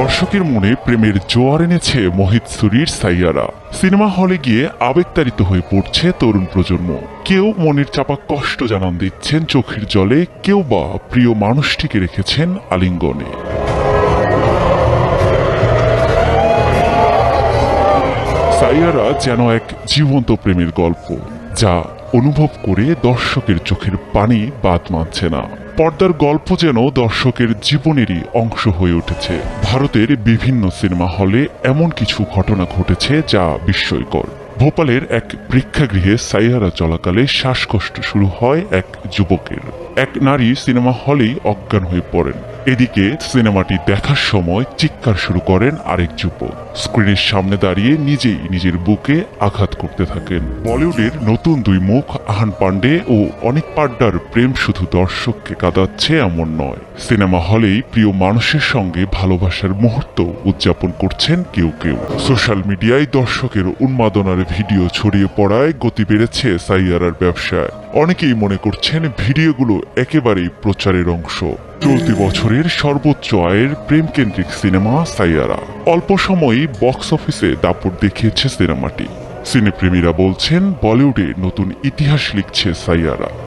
দর্শকের মনে প্রেমের জোয়ার এনেছে মোহিত সুরির সাইয়ারা। সিনেমা হলে গিয়ে আবেগতাড়িত হয়ে পড়ছে তরুণ প্রজন্ম। কেউ মনের চাপা কষ্ট জানান দিচ্ছেন চোখের জলে, কেউ বা প্রিয় মানুষটিকে রেখেছেন আলিঙ্গনে। সাইয়ারা যেন এক জীবন্ত প্রেমের গল্প, যা অনুভব করে দর্শকের চোখের পানি বাদ মানছে না। পর্দার গল্প যেন দর্শকের জীবনেরই অংশ হয়ে উঠেছে। ভারতের বিভিন্ন সিনেমা হলে এমন কিছু ঘটনা ঘটেছে যা বিস্ময়কর। ভোপালের এক প্রেক্ষাগৃহে সাইয়ারা চলাকালে শ্বাসকষ্ট শুরু হয় এক যুবকের। এক নারী সিনেমা হলেই অজ্ঞান হয়ে পড়েন। এদিকে সিনেমাটি দেখার সময় চিৎকার শুরু করেন আরেক যুবক। স্ক্রিনের সামনে দাঁড়িয়ে নিজেই নিজের বুকে আঘাত করতে থাকেন। বলিউডের নতুন দুই মুখ, আহান পান্ডে ও অনেক পাড্ডার প্রেম শুধু দর্শককে কাঁদাচ্ছে এমন নয়। সিনেমা হলেই প্রিয় মানুষের সঙ্গে ভালোবাসার মুহূর্ত উদযাপন করছেন কেউ কেউ। সোশ্যাল মিডিয়ায় দর্শকের উন্মাদনার ভিডিও ছড়িয়ে পড়ায় গতি বেড়েছে সাইয়ারার ব্যবসায়। অনেকেই মনে করছেন ভিডিওগুলো একেবারেই প্রচারের অংশ। চলতি বছরের সর্বোচ্চ আয়ের প্রেমকেন্দ্রিক সিনেমা সাইয়ারা। অল্প সময়ই বক্স অফিসে দাপট দেখিয়েছে সিনেমাটি। সিনেপ্রেমীরা বলছেন, বলিউডে নতুন ইতিহাস লিখছে সাইয়ারা।